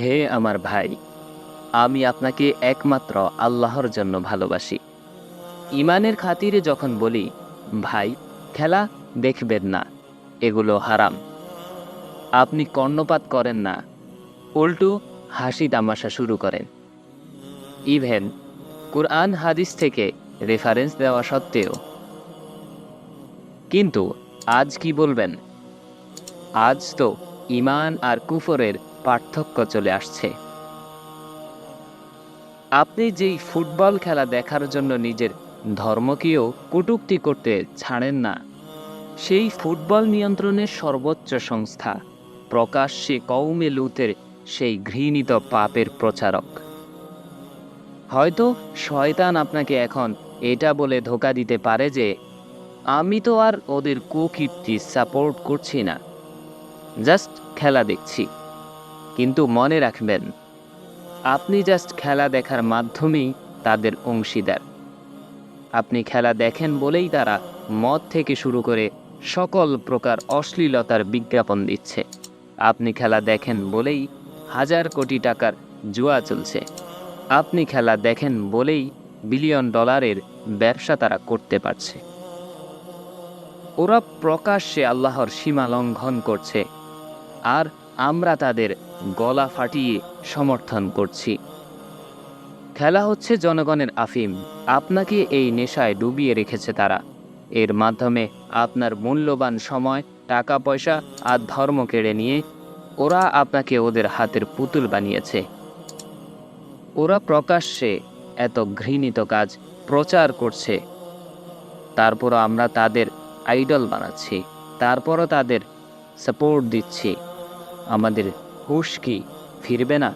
হে আমার ভাই, আমি আপনাকে একমাত্র আল্লাহর জন্য ভালোবাসি। ইমানের খাতিরে যখন বলি, ভাই, খেলা দেখবেন না, এগুলো হারাম। আপনি কর্ণপাত করেন না, উল্টো হাসি তামাশা শুরু করেন। ইভেন, কুরআন হাদিস থেকে রেফারেন্স দেওয়া সত্ত্বেও। কিন্তু আজ কি বলবেন? আজ তো ইমান আর কুফরের পার্থক্য চলে আসছে। আপনি যেই ফুটবল খেলা দেখার জন্য নিজের ধর্মকেও কটূক্তি করতে ছাড়েন না, সেই ফুটবল নিয়ন্ত্রণের সর্বোচ্চ সংস্থা প্রকাশ্যে কৌমে লুতের সেই ঘৃণিত পাপের প্রচারক। হয়তো শয়তান আপনাকে এখন এটা বলে ধোকা দিতে পারে যে, আমি তো আর ওদের কুকীর্তি সাপোর্ট করছি না। জাস্ট খেলা দেখছি। কিন্তু মনে রাখবেন, আপনি জাস্ট খেলা দেখার মাধ্যমেই তাদের অংশীদার। আপনি খেলা দেখেন বলেই তারা মদ থেকে শুরু করে সকল প্রকার অশ্লীলতার বিজ্ঞাপন দিচ্ছে। আপনি খেলা দেখেন বলেই হাজার কোটি টাকার জুয়া চলছে। আপনি খেলা দেখেন বলেই বিলিয়ন ডলারের ব্যবসা তারা করতে পারছে। ওরা প্রকাশ্যে আল্লাহর সীমা লঙ্ঘন করছে। আর আমরা তাদের গলা ফাটিয়ে সমর্থন করছি। খেলা হচ্ছে জনগণের আফিম। আপনাকে এই নেশায় ডুবিয়ে রেখেছে তারা। এর মাধ্যমে আপনার মূল্যবান সময়, টাকা, পয়সা আর ধর্ম কেড়ে নিয়ে ওরা আপনাকে ওদের হাতের পুতুল বানিয়েছে। ওরা প্রকাশ্যে এত ঘৃণিত কাজ প্রচার করছে। তারপরও আমরা তাদের আইডল বানাচ্ছি। তারপরও তাদের সাপোর্ট দিচ্ছি। আমাদের হুশ কি? ফিরবে না?